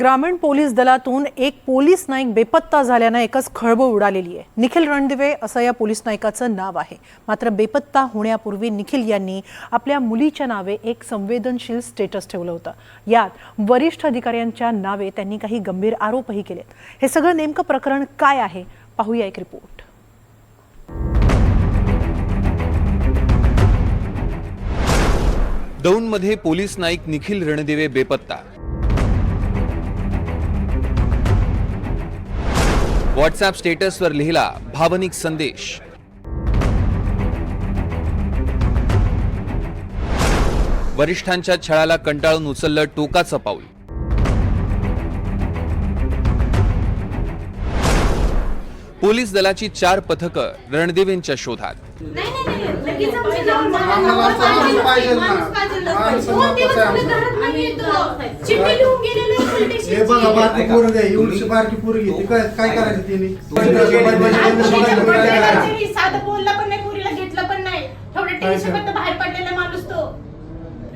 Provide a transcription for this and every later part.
ग्रामीण पोलीस दलातून एक पोलीस नाईक बेपत्ता झाल्यानं एकच खळबळ उडालेली आहे. निखिल रणदिवे असं या पोलीस नायकाचं नाव आहे. मात्र बेपत्ता होण्यापूर्वी निखिल यांनी आपल्या मुलीच्या नावे एक संवेदनशील स्टेटस ठेवलं होतं. यात वरिष्ठ अधिकाऱ्यांच्या नावे त्यांनी काही गंभीर आरोपही केलेत. हे सगळं नेमकं प्रकरण काय आहे? पाहूया एक रिपोर्ट. दौंडमध्ये पोलीस नाईक निखिल रणदिवे बेपत्ता. व्हॉट्सअप स्टेटसवर लिहिला भावनिक संदेश वरिष्ठांच्या छळाला कंटाळून उचललं टोकाचं पाऊल पोलीस दलाची चार पथकं रणदिवेंच्या शोधात. आम्हाला पाहिजे ना. पाहिजे. चिठ्ठी लिहून हे बघा. बारकी एवढीशी बारकी ती काय काय करायचं तिने? आणि पोरीच्या बर्थडेला साधं बोलला पण नाही पोरीला घेतलं पण नाही. थोडं टेन्शन पण बाहेर पडलेला माणूस तो.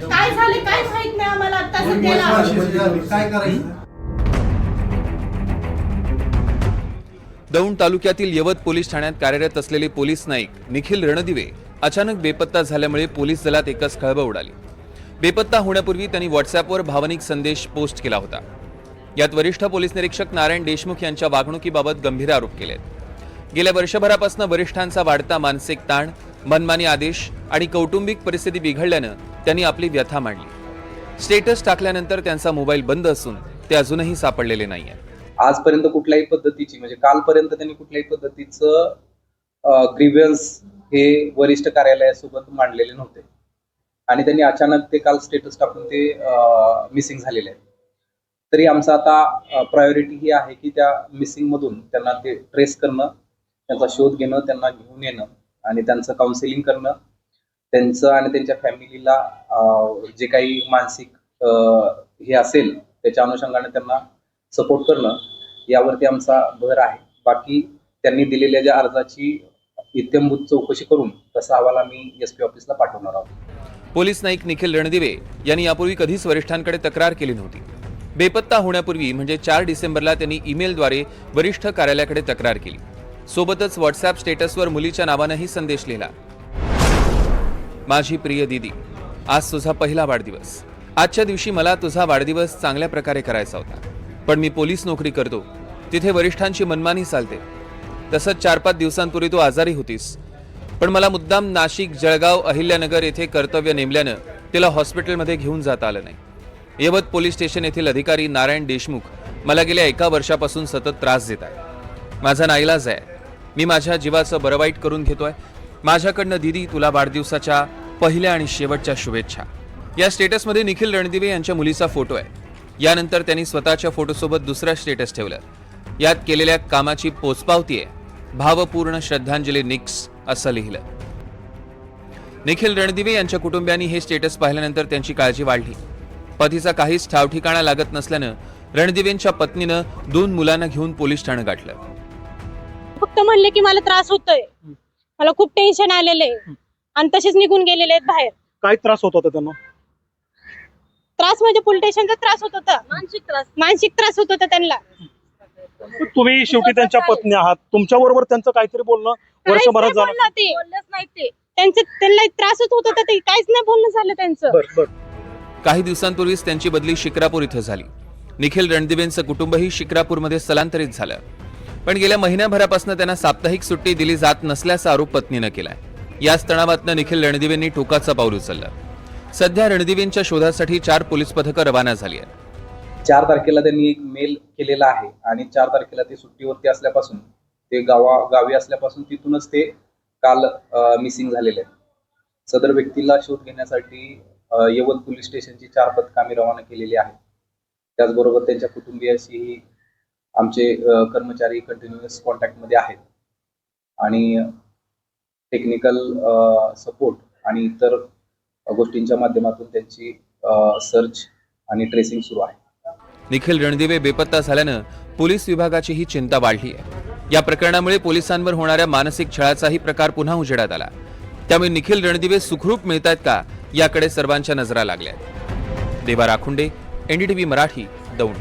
काय झाले काय माहीत नाही आम्हाला आता सध्याला. काय करायचं? दौंड तालुक्यातील यवत पोलीस ठाण्यात कार्यरत असलेले पोलीस नाईक निखिल रणदिवे अचानक बेपत्ता झाल्यामुळे पोलीस दलात एकच खळबळ उडाली. बेपत्ता होण्यापूर्वी त्यांनी व्हॉट्सअपवर भावनिक संदेश पोस्ट केला होता. यात वरिष्ठ पोलीस निरीक्षक नारायण देशमुख यांच्या वागणुकीबाबत गंभीर आरोप केलेत. गेल्या वर्षभरापासून वरिष्ठांचा वाढता मानसिक ताण मनमानी आदेश आणि कौटुंबिक परिस्थिती बिघडल्यानं त्यांनी आपली व्यथा मांडली. स्टेटस टाकल्यानंतर त्यांचा मोबाईल बंद असून ते अजूनही सापडलेले नाहीये आजपर्यंत कुठल्याही पद्धतीची म्हणजे कालपर्यंत त्यांनी कुठल्याही पद्धतीचं ग्रीव्हन्स हे वरिष्ठ कार्यालयासोबत मांडलेले नव्हते. आणि त्यांनी अचानक ते काल स्टेटस टाकून ते मिसिंग झालेले आहेत. तरी आमचं आता प्रायोरिटी ही आहे की त्या मिसिंग मधून त्यांना ते ट्रेस करणं त्यांचा शोध घेणं त्यांना घेऊन येणं आणि त्यांचं काउन्सिलिंग करणं. त्यांचं आणि त्यांच्या फॅमिलीला जे काही मानसिक हे असेल त्याच्या अनुषंगाने त्यांना सपोर्ट करणं यावरती आमचा भर आहे. बाकी त्यांनी दिलेल्या ज्या अर्जाची इत्यंभूत चौकशी करून तसा अहवाल आम्ही एस पी ऑफिसला पाठवणार आहोत. पोलीस नाईक निखिल रणदिवे यांनी यापूर्वी कधीच वरिष्ठांकडे तक्रार केली नव्हती. बेपत्ता होण्यापूर्वी म्हणजे चार डिसेंबरला त्यांनी ईमेलद्वारे वरिष्ठ कार्यालयाकडे तक्रार केली. सोबतच व्हॉट्सअप स्टेटसवर मुलीच्या नावानंही संदेश लिहिला. माझी प्रिय दिदी आज तुझा पहिला वाढदिवस. आजच्या दिवशी मला तुझा वाढदिवस चांगल्या प्रकारे करायचा होता. पण मी पोलीस नोकरी करतो. तिथे वरिष्ठांची मनमानी चालते. तसंच चार पाच दिवसांपूर्वी तू आजारी होतीस. पण मला मुद्दाम नाशिक जळगाव अहिल्यानगर येथे कर्तव्य नेमल्यानं तिला हॉस्पिटलमध्ये घेऊन जाता आलं नाही. यवत पोलीस स्टेशन येथील अधिकारी नारायण देशमुख मला गेल्या एका वर्षापासून सतत त्रास देत आहे. माझा नाईलाज आहे. मी माझ्या जीवाचं बरं वाईट करून घेतोय. माझ्याकडनं दिदी तुला वाढदिवसाच्या पहिल्या आणि शेवटच्या शुभेच्छा. या स्टेटसमध्ये निखिल रणदिवे यांच्या मुलीचा फोटो आहे. यानंतर त्यांनी स्वतःच्या फोटोसोबत दुसरा स्टेटस ठेवलं. यात केलेल्या कामाची पोचपावती आहे. भावपूर्ण श्रद्धांजली निक्स असं लिहिलं. निखिल रणदिवे यांच्या कुटुंबियांनी हे स्टेटस पाहिल्यानंतर त्यांची काळजी वाढली. पतीचा काहीच ठावठिकाणा लागत नसल्यानं रणदिवेंच्या पत्नीनं दोन मुलांना घेऊन पोलीस ठाणं गाठलं. फक्त म्हणले की मला त्रास होतोय. मला खूप टेन्शन आलेलं आहे. आणि तसेच निघून गेलेले आहेत बाहेर. काय त्रास होत होता त्यांना? त्रास म्हणजे पोलीस स्टेशनचा त्रास होत होता. मानसिक त्रास. मानसिक त्रास होत होता त्यांना. तुम्ही शेवटी त्यांच्या पत्नी आहात. तुमच्या बरोबर त्यांचं काहीतरी बोलणं वर्षभरात झालं. बोललं ते. बोललंच नाही ते त्यांचं त्यांना त्रासच होत होता ते. काहीच नाही बोलणं झालं त्यांचं. बर बर. काही दिवसांपूर्वीच त्यांची बदली शिक्रापूर इथं झाली. निखिल रणदिवेंचं कुटुंबही शिक्रापूरमध्ये स्थलांतरित झालं. पण गेल्या महिन्याभरापासून त्यांना साप्ताहिक सुट्टी दिली जात नसल्याचा आरोप पत्नीनं केलाय. याच तणावातनं निखिल रणदिवेंनी टोकाचं पाऊल उचललं. सध्या रणदिवेंच्या शोधासाठी चार पोलीस पथकं रवाना झाली आहेत. चार तारखेला त्यांनी एक मेल केलेला आहे आणि चार तारखेला ते सुट्टीवरती असल्यापासून ते गावा गावी असल्यापासून तिथूनच ते काल मिसिंग झालेले आहेत. सदर व्यक्तीला शोध घेण्यासाठी यवत पोलीस स्टेशनची चार पथकामी आम्ही रवाना केलेली आहेत. त्याचबरोबर त्यांच्या कुटुंबियाशीही आमचे कर्मचारी कंटिन्युअस कॉन्टॅक्टमध्ये आहेत. आणि टेक्निकल सपोर्ट आणि इतर गोष्टींच्या माध्यमातून त्यांची सर्च आणि ट्रेसिंग सुरू आहे. निखिल रणदिवे बेपत्ता झाल्यानं पोलीस विभागाची ही चिंता वाढली आहे या प्रकरणामुळे पोलिसांवर होणाऱ्या मानसिक छळाचाही प्रकार पुन्हा उजेडात आला. त्यामुळे निखिल रणदिवे सुखरूप मिळतात का? याकडे सर्वांच्या नजरा लागल्या देवा राखुंडे एनडीटीव्ही मराठी दौंड.